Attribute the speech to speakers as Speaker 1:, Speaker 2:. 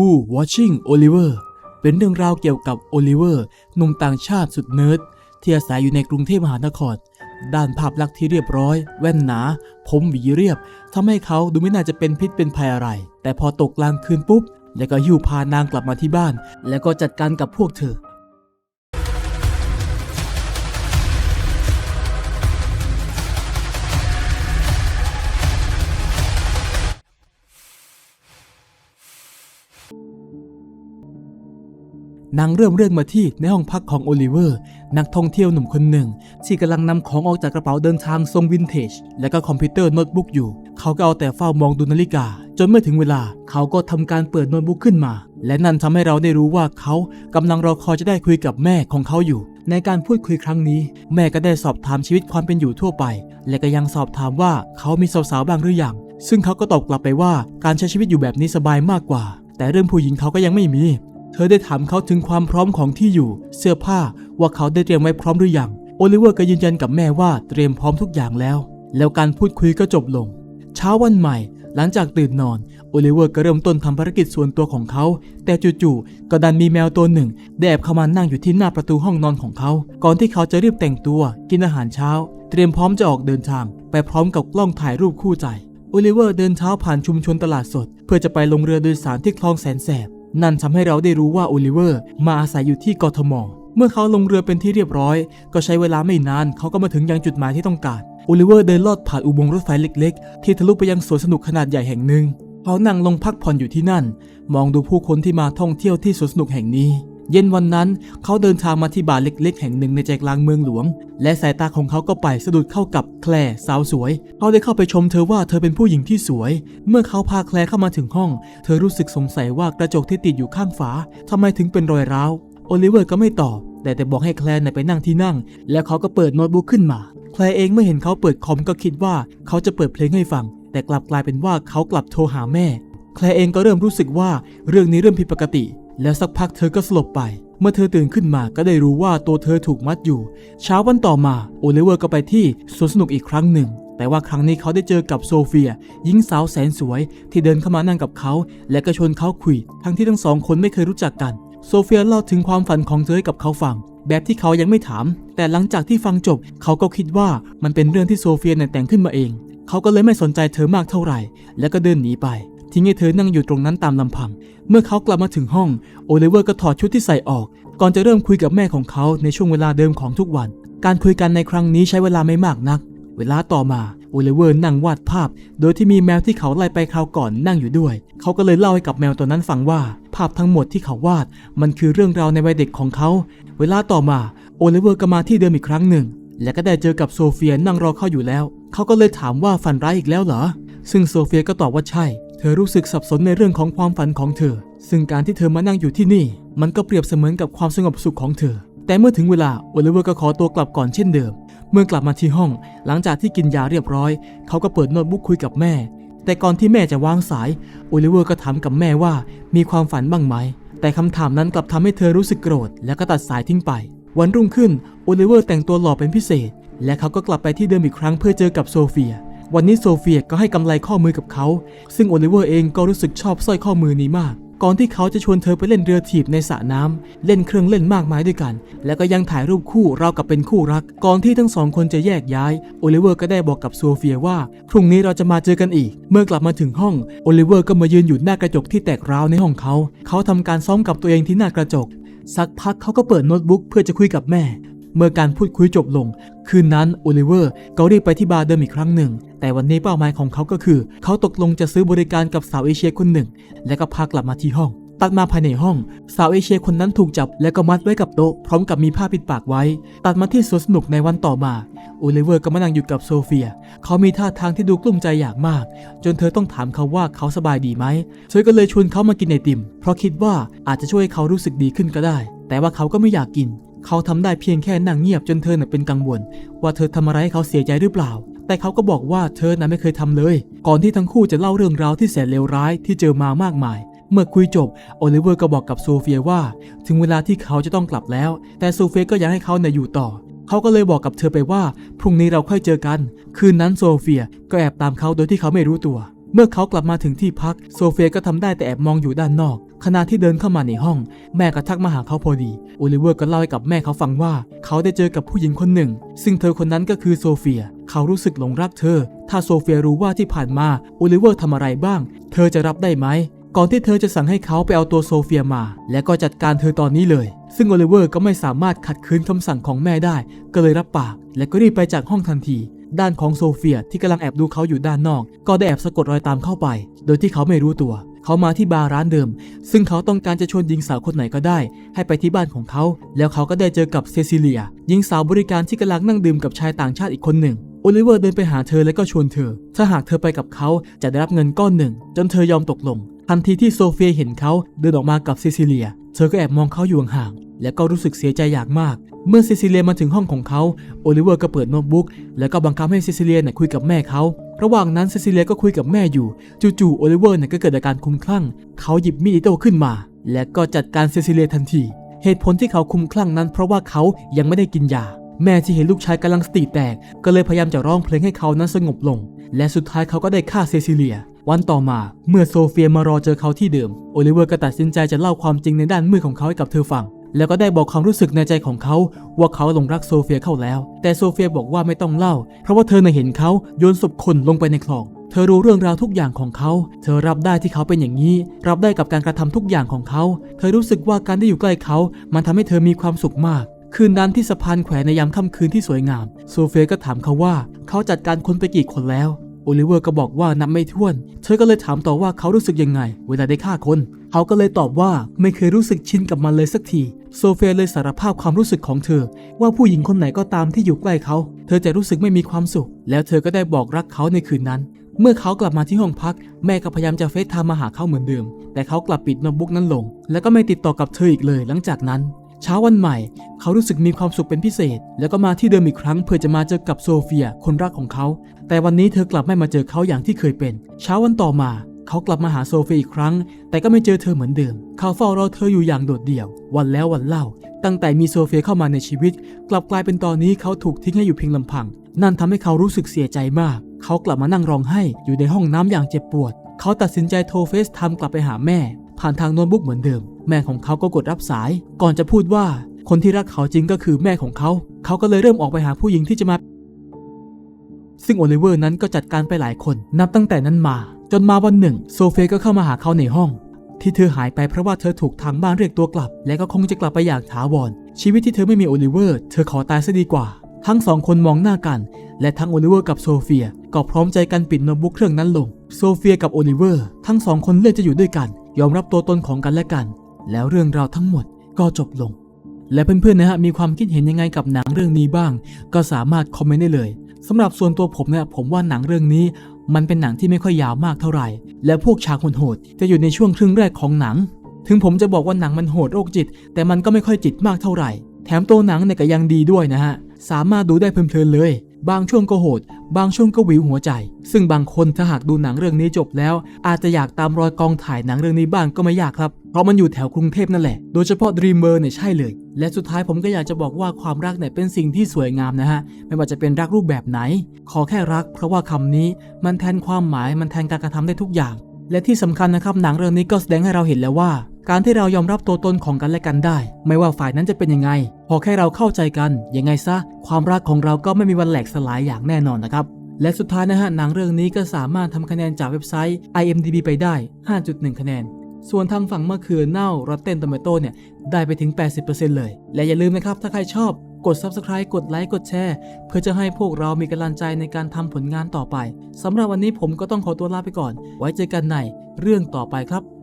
Speaker 1: Who Watching Oliver เป็นเรื่องราวเกี่ยวกับโอลิเวอร์หนุ่มต่างชาติสุดเนิร์ดที่อาศัยอยู่ในกรุงเทพมหานคร ด้านภาพลักษณ์ที่เรียบร้อย แว่นหนา ผมหวีเรียบทำให้เขาดูไม่น่าจะเป็นพิษเป็นภัยอะไร แต่พอตกกลางคืนปุ๊บ แล้วก็หิ้วพานางกลับมาที่บ้าน แล้วก็จัดการกับพวกเธอ นางเริ่มเรื่องมาที่ในห้องพักของโอลิเวอร์ นักท่องเที่ยวหนุ่มคนหนึ่ง ที่กำลังนำของออกจากกระเป๋าเดินทางทรงวินเทจ และก็คอมพิวเตอร์โน้ตบุ๊กอยู่ เขาก็เอาแต่เฝ้ามองดูนาฬิกา จนเมื่อถึงเวลา เขาก็ทำการเปิดโน้ตบุ๊กขึ้นมา และนั่นทำให้เราได้รู้ว่าเขากำลังรอคอยจะได้คุยกับแม่ของเขาอยู่ ในการพูดคุยครั้งนี้ แม่ก็ได้สอบถามชีวิตความเป็นอยู่ทั่วไป และก็ยังสอบถามว่าเขามีสาวๆบ้างหรือยังซึ่งเขาก็ตอบกลับไปว่าการใช้ชีวิตอยู่แบบนี้สบายมากกว่า แต่เรื่องผู้หญิงเขาก็ยังไม่มี เธอได้ถามเขาถึงความพร้อมของที่อยู่ เสื้อผ้าว่าเขาได้เตรียมไว้พร้อมหรือยัง โอลิเวอร์ก็ยืนยันกับแม่ว่าเตรียมพร้อมทุกอย่างแล้ว แล้วการพูดคุยก็จบลง เช้าวันใหม่ หลังจากตื่นนอน โอลิเวอร์ก็เริ่มต้นทำภารกิจส่วนตัวของเขา แต่จู่ๆก็ดันมีแมวตัวหนึ่งได้แอบเข้ามานั่งอยู่ที่หน้าประตูห้องนอนของเขา ก่อนที่เขาจะรีบแต่งตัว กินอาหารเช้า เตรียมพร้อมจะออกเดินทาง ไปพร้อมกับกล้องถ่ายรูปคู่ใจโอลิเวอร์เดินเท้าผ่านชุมชนตลาดสด เพื่อจะไปลงเรือโดยสารที่คลองแสนแสบ นั่นทำให้เราได้รู้ว่าโอลิเวอร์มาอาศัยอยู่ที่กทม เมื่อเขาลงเรือเป็นที่เรียบร้อย ก็ใช้เวลาไม่นานเขาก็มาถึงยังจุดหมายที่ต้องการโอลิเวอร์เดินลอดผ่านอุโมงค์รถไฟเล็กๆ ที่ทะลุไปยังสวนสนุกขนาดใหญ่แห่งหนึ่งเขานั่งลงพักผ่อนอยู่ที่นั่น มองดูผู้คนที่มาท่องเที่ยวที่สวนสนุกแห่งนี้ เย็นวันนั้นเขาเดินทางมาที่บาร์เล็กๆ แห่งหนึ่งในใจกลางเมืองหลวง และสายตาของเขาก็ไปสะดุดเข้ากับแคลร์สาวสวย เขาได้เข้าไปชมเธอว่าเธอเป็นผู้หญิงที่สวย เมื่อเขาพาแคลร์เข้ามาถึงห้อง เธอรู้สึกสงสัยว่ากระจกที่ติดอยู่ข้างฝาทำไมถึงเป็นรอยร้าวโอลิเวอร์ก็ไม่ตอบ แต่แต่บอกให้แคลร์น่ะไปนั่งที่นั่ง แล้วเขาก็เปิดโน้ตบุ๊กขึ้นมา แคลร์เองเมื่อเห็นเขาเปิดคอมก็คิดว่าเขาจะเปิดเพลงให้ฟัง แต่กลับกลายเป็นว่าเขากลับโทรหาแม่ แคลร์เองก็เริ่มรู้สึกว่าเรื่องนี้เริ่มผิดปกติ แล้วสักพักเธอก็สลบไป เมื่อเธอตื่นขึ้นมาก็ได้รู้ว่าตัวเธอถูกมัดอยู่ เช้าวันต่อมาโอลิเวอร์ก็ไปที่สวนสนุกอีกครั้งหนึ่ง แต่ว่าครั้งนี้เขาได้เจอกับโซเฟียหญิงสาวแสนสวย ที่เดินเข้ามานั่งกับเขา และก็ชวนเขาคุย ทั้งที่ทั้งสองคนไม่เคยรู้จักกัน โซเฟียเล่าถึงความฝันของเธอให้กับเขาฟัง แบบที่เขายังไม่ถาม แต่หลังจากที่ฟังจบ เขาก็คิดว่ามันเป็นเรื่องที่โซเฟียแต่งขึ้นมาเอง เขาก็เลยไม่สนใจเธอมากเท่าไหร่ แล้วก็เดินหนีไป ทิ้งให้เธอนั่งอยู่ตรงนั้นตามลำพัง เมื่อเขากลับมาถึงห้อง โอลิเวอร์ก็ถอดชุดที่ใส่ออก ก่อนจะเริ่มคุยกับแม่ของเขาในช่วงเวลาเดิมของทุกวัน การคุยกันในครั้งนี้ใช้เวลาไม่มากนัก เวลาต่อมาโอลิเวอร์นั่งวาดภาพ โดยที่มีแมวที่เขาไล่ไปคราวก่อนนั่งอยู่ด้วย เขาก็เลยเล่าให้กับแมวตัวนั้นฟังว่า ภาพทั้งหมดที่เขาวาด มันคือเรื่องราวในวัยเด็กของเขา เวลาต่อมาโอลิเวอร์ก็มาที่เดิมอีกครั้งหนึ่ง และก็ได้เจอกับโซเฟียนั่งรอเขาอยู่แล้ว เขาก็เลยถามว่าฝันร้ายอีกแล้วเหรอ ซึ่งโซเฟียก็ตอบว่าใช่ เธอรู้สึกสับสนในเรื่องของความฝันของเธอ ซึ่งการที่เธอมานั่งอยู่ที่นี่ มันก็เปรียบเสมือนกับความสงบสุขของเธอ แต่เมื่อถึงเวลาโอลิเวอร์ก็ขอตัวกลับก่อนเช่นเดิม เมื่อกลับมาที่ห้อง หลังจากที่กินยาเรียบร้อย เขาก็เปิดโน้ตบุ๊กคุยกับแม่ แต่ก่อนที่แม่จะวางสายโอลิเวอร์ก็ถามกับแม่ว่า มีความฝันบ้างไหม แต่คำถามนั้นกลับทำให้เธอรู้สึกโกรธ และก็ตัดสายทิ้งไป วันรุ่งขึ้นโอลิเวอร์แต่งตัวหล่อเป็นพิเศษ และเขาก็กลับไปที่เดิมอีกครั้งเพื่อเจอกับโซเฟีย วันนี้โซเฟียก็ให้กำไลข้อมือกับเขา ซึ่งโอลิเวอร์เองก็รู้สึกชอบสร้อยข้อมือนี้มาก ก่อนที่เขาจะชวนเธอไปเล่นเรือถีบในสระน้ำเล่นเครื่องเล่นมากมายด้วยกัน แล้วก็ยังถ่ายรูปคู่เรากับเป็นคู่รัก ก่อนที่ทั้งสองคนจะแยกย้าย โอลิเวอร์ก็ได้บอกกับโซเฟียว่า พรุ่งนี้เราจะมาเจอกันอีก เมื่อกลับมาถึงห้อง โอลิเวอร์ก็มายืนอยู่หน้ากระจกที่แตกร้าวในห้องเขา เขาทำการซ้อมกับตัวเองที่หน้ากระจก สักพักเขาก็เปิดโน้ตบุ๊กเพื่อจะคุยกับแม่ เมื่อการพูดคุยจบลง คืนนั้นโอลิเวอร์ก็รีบไปที่บาร์เดิมอีกครั้งหนึ่ง แต่วันนี้เป้าหมายของเขาก็คือ เขาตกลงจะซื้อบริการกับสาวเอเชียคนหนึ่ง และก็พากลับมาที่ห้อง ตัดมาภายในห้อง สาวเอเชียคนนั้นถูกจับ และก็มัดไว้กับโต๊ะพร้อมกับมีผ้าปิดปากไว้ ตัดมาที่สวนสนุกในวันต่อมาโอลิเวอร์ก็มานั่งอยู่กับโซเฟีย เขามีท่าทางที่ดูกลุ้มใจอย่างมาก จนเธอต้องถามเขาว่าเขาสบายดีไหมเธอก็เลยชวนเขามากินไอติม เพราะคิดว่าอาจจะช่วยให้เขารู้สึกดีขึ้นก็ได้ แต่ว่าเขาก็ไม่อยากกิน เขาทำได้เพียงแค่นั่งเงียบจนเธอน่ะเป็นกังวล ว่าเธอทำอะไรให้เขาเสียใจหรือเปล่า แต่เขาก็บอกว่าเธอน่ะไม่เคยทำเลย ก่อนที่ทั้งคู่จะเล่าเรื่องราวที่แสนเลวร้ายที่เจอมามากมาย เมื่อคุยจบโอลิเวอร์ก็บอกกับโซเฟียว่า ถึงเวลาที่เขาจะต้องกลับแล้ว แต่โซเฟียก็อยากให้เขาเนี่ยอยู่ต่อเขาก็เลยบอกกับเธอไปว่า พรุ่งนี้เราค่อยเจอกัน คืนนั้นโซเฟียก็แอบตามเขาโดยที่เขาไม่รู้ตัว เมื่อเขากลับมาถึงที่พัก โซเฟียก็ทำได้แต่แอบมองอยู่ด้านนอก ขณะที่เดินเข้ามาในห้อง แม่ก็ทักมาหาเขาพอดีโอลิเวอร์ก็เล่าให้กับแม่เขาฟังว่า เขาได้เจอกับผู้หญิงคนหนึ่ง ซึ่งเธอคนนั้นก็คือโซเฟีย เขารู้สึกหลงรักเธอ ถ้าโซเฟียรู้ว่าที่ผ่านมาโอลิเวอร์ทำอะไรบ้าง เธอจะรับได้ไหมก่อนที่เธอจะสั่งให้เขาไปเอาตัวโซเฟียมา และก็จัดการเธอตอนนี้เลย ซึ่งโอลิเวอร์ก็ไม่สามารถขัดขืนคำสั่งของแม่ได้ ก็เลยรับปาก และก็รีบไปจากห้องทันที ด้านของโซเฟียที่กำลังแอบดูเขาอยู่ด้านนอก ก็ได้แอบสะกดรอยตามเข้าไป โดยที่เขาไม่รู้ตัว เขามาที่บาร์ร้านเดิม ซึ่งเขาต้องการจะชวนหญิงสาวคนไหนก็ได้ ให้ไปที่บ้านของเขา แล้วเขาก็ได้เจอกับเซซิเลียหญิงสาวบริการที่กำลังนั่งดื่มกับชายต่างชาติอีกคนหนึ่งโอลิเวอร์เดินไปหาเธอและก็ชวนเธอ ถ้าหากเธอไปกับเขาจะได้รับเงินก้อนหนึ่ง จนเธอยอมตกลง ทันทีที่โซเฟียเห็นเขาเดินออกมากับเซซิเลีย เธอก็แอบมองเขาอยู่ห่างๆและก็รู้สึกเสียใจอย่างมาก เมื่อเซซิเลียมาถึงห้องของเขาโอลิเวอร์ก็เปิดโน้ตบุ๊กแล้วก็บังคับให้เซซิเลียเนี่ยคุยกับแม่เขาระหว่างนั้นเซซิเลียก็คุยกับแม่อยู่ จู่ๆโอลิเวอร์เนี่ยก็เกิดอาการคลุ้มคลั่ง เขาหยิบมีดอิโต้ขึ้นมา และก็จัดการเซซิเลียทันที เหตุผลที่เขาคลุ้มคลั่งนั้น เพราะว่าเขายังไม่ได้กินยา แม่ที่เห็นลูกชายกำลังสติแตก ก็เลยพยายามจะร้องเพลงให้เขานั้นสงบลง และสุดท้ายเขาก็ได้ฆ่าเซซิเลีย วันต่อมาเมื่อโซเฟียมารอเจอเขาที่เดิม โอลิเวอร์ก็ตัดสินใจจะเล่าความจริงในด้านมืดของเขาให้กับเธอฟัง แล้วก็ได้บอกความรู้สึกในใจของเขา ว่าเขาหลงรักโซเฟียเข้าแล้ว แต่โซเฟียบอกว่าไม่ต้องเล่า เพราะว่าเธอน่ะเห็นเขาโยนศพคนลงไปในคลอง เธอรู้เรื่องราวทุกอย่างของเขา เธอรับได้ที่เขาเป็นอย่างนี้ รับได้กับการกระทำทุกอย่างของเขา เธอรู้สึกว่าการได้อยู่ใกล้เขา มันทำให้เธอมีความสุขมากคืนนั้นที่สะพานแขวนในยามค่ำคืนที่สวยงาม โซเฟียก็ถามเขาว่า เขาจัดการคนไปกี่คนแล้ว โอลิเวอร์ก็บอกว่านับไม่ถ้วน เธอก็เลยถามต่อว่าเขารู้สึกยังไง เวลาได้ฆ่าคน เขาก็เลยตอบว่าไม่เคยรู้สึกชินกับมันเลยสักที โซเฟียเลยสารภาพความรู้สึกของเธอ ว่าผู้หญิงคนไหนก็ตามที่อยู่ใกล้เขา เธอจะรู้สึกไม่มีความสุข แล้วเธอก็ได้บอกรักเขาในคืนนั้น เมื่อเขากลับมาที่ห้องพัก แม่ก็พยายามจะเฟซไทม์มาหาเขาเหมือนเดิม แต่เขากลับปิดโน้ตบุ๊กนั้นลง แล้วก็ไม่ติดต่อกับเธออีกเลย หลังจากนั้น เช้าวันใหม่ เขารู้สึกมีความสุขเป็นพิเศษ แล้วก็มาที่เดิมอีกครั้งเพื่อจะมาเจอกับโซเฟียคนรักของเขา แต่วันนี้เธอกลับไม่มาเจอเขาอย่างที่เคยเป็น เช้าวันต่อมา เขากลับมาหาโซเฟียอีกครั้ง แต่ก็ไม่เจอเธอเหมือนเดิม เขาเฝ้ารอเธออยู่อย่างโดดเดี่ยว วันแล้ววันเล่า ตั้งแต่มีโซเฟียเข้ามาในชีวิต กลับกลายเป็นตอนนี้เขาถูกทิ้งให้อยู่เพียงลำพัง นั่นทำให้เขารู้สึกเสียใจมาก เขากลับมานั่งร้องไห้อยู่ในห้องน้ำอย่างเจ็บปวด เขาตัดสินใจโทรเฟซไทม์กลับไปหาแม่ ผ่านทางโน้ตบุ๊กเหมือนเดิม แม่ของเขาก็กดรับสาย ก่อนจะพูดว่าคนที่รักเขาจริงก็คือแม่ของเขา เขาก็เลยเริ่มออกไปหาผู้หญิงที่จะมา ซึ่งโอลิเวอร์นั้นก็จัดการไปหลายคน นับตั้งแต่นั้นมา จนมาวันหนึ่ง โซเฟียก็เข้ามาหาเขาในห้อง ที่เธอหายไปเพราะว่าเธอถูกทางบ้านเรียกตัวกลับ และก็คงจะกลับไปอย่างถาวร ชีวิตที่เธอไม่มีโอลิเวอร์ เธอขอตายซะดีกว่า ทั้งสองคนมองหน้ากัน และทั้งโอลิเวอร์กับโซเฟียก็พร้อมใจกันปิดโน้ตบุ๊กเครื่องนั้นลง โซเฟียกับโอลิเวอร์ ทั้งสองคนเลือกจะอยู่ด้วยกัน ยอมรับตัวตนของกันและกัน แล้วเรื่องราวทั้งหมดก็จบลง และเพื่อนๆนะฮะมีความคิดเห็นยังไงกับหนังเรื่องนี้บ้าง ก็สามารถคอมเมนต์ได้เลยสำหรับส่วนตัวผมเนี่ยผมว่าหนังเรื่องนี้ มันเป็นหนังที่ไม่ค่อยยาวมากเท่าไหร่ และพวกฉากโหดจะอยู่ในช่วงครึ่งแรกของหนัง ถึงผมจะบอกว่าหนังมันโหดโรคจิต แต่มันก็ไม่ค่อยจิตมากเท่าไหร่ แถมตัวหนังเนี่ยก็ยังดีด้วยนะฮะสามารถดูได้เพลินๆเลย บางช่วงก็โหด บางช่วงก็วิวหัวใจ ซึ่งบางคนถ้าหากดูหนังเรื่องนี้จบแล้ว อาจจะอยากตามรอยกองถ่ายหนังเรื่องนี้บ้างก็ไม่ยากครับ เพราะมันอยู่แถวกรุงเทพนั่นแหละ โดยเฉพาะ Dreamer เนี่ยใช่เลย และสุดท้ายผมก็อยากจะบอกว่าความรักเนี่ยเป็นสิ่งที่สวยงามนะฮะ ไม่ว่าจะเป็นรักรูปแบบไหน ขอแค่รัก เพราะว่าคำนี้มันแทนความหมาย มันแทนการกระทำได้ทุกอย่าง และที่สำคัญนะครับหนังเรื่องนี้ก็แสดงให้เราเห็นแล้วว่า การที่เรายอมรับตัวตนของกันและกันได้ ไม่ว่าฝ่ายนั้นจะเป็นยังไง พอแค่เราเข้าใจกัน ยังไงซะ ความรักของเราก็ไม่มีวันแหลกสลายอย่างแน่นอนนะครับ และสุดท้ายนะฮะหนังเรื่องนี้ก็สามารถทำคะแนนจากเว็บไซต์ IMDb ไปได้ 5.1 คะแนน ส่วนทางฝั่งมะเขือเน่า Rotten Tomato เนี่ยได้ไปถึง 80%เลย และอย่าลืมนะครับถ้าใครชอบกด Subscribe กดไลค์กดแชร์ เพื่อจะให้พวกเรามีกำลังใจในการทำผลงานต่อไปสำหรับวันนี้ผมก็ต้องขอตัวลาไปก่อน ไว้เจอกันในเรื่องต่อไปครับ